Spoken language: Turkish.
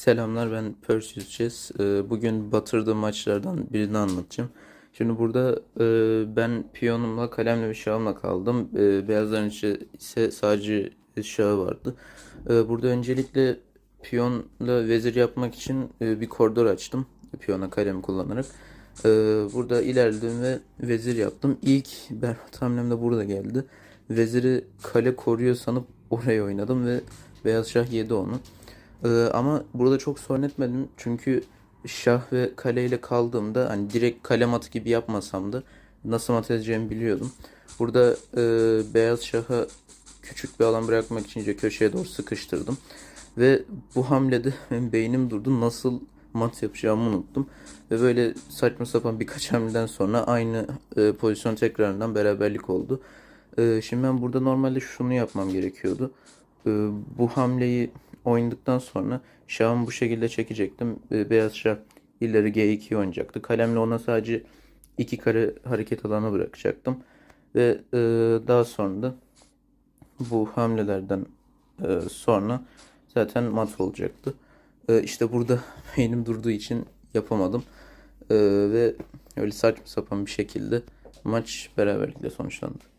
Selamlar ben Perseus Chess. Ee, Bugün batırdığım maçlardan birini anlatacağım. Şimdi burada e, ben piyonumla, kalemle ve şahımla kaldım. E, Beyazların içi ise sadece şahı vardı. E, Burada öncelikle piyonla vezir yapmak için e, bir koridor açtım. Piyona kalem kullanarak. Burada ilerledim ve vezir yaptım. İlk berbat hamlem de burada geldi. Veziri kale koruyor sanıp oraya oynadım ve beyaz şah yedi onu. Ee, ama burada çok sorun etmedim çünkü şah ve kaleyle kaldığımda hani direkt kale matı gibi yapmasam da nasıl mat edeceğimi biliyordum. Burada e, beyaz şaha küçük bir alan bırakmak için köşeye doğru sıkıştırdım. Ve bu hamlede beynim durdu. Nasıl mat yapacağımı unuttum. Ve böyle saçma sapan birkaç hamleden sonra aynı e, pozisyon tekrarından beraberlik oldu. E, şimdi ben burada normalde şunu yapmam gerekiyordu. E, bu hamleyi oynadıktan sonra şahımı bu şekilde çekecektim. Beyaz şah ileri G2 oynayacaktı. Kalemle ona sadece iki kare hareket alanı bırakacaktım. Ve e, daha sonra da bu hamlelerden e, sonra zaten mat olacaktı. E, işte burada beynim durduğu için yapamadım. E, ve öyle saçma sapan bir şekilde maç beraberlikle sonuçlandı.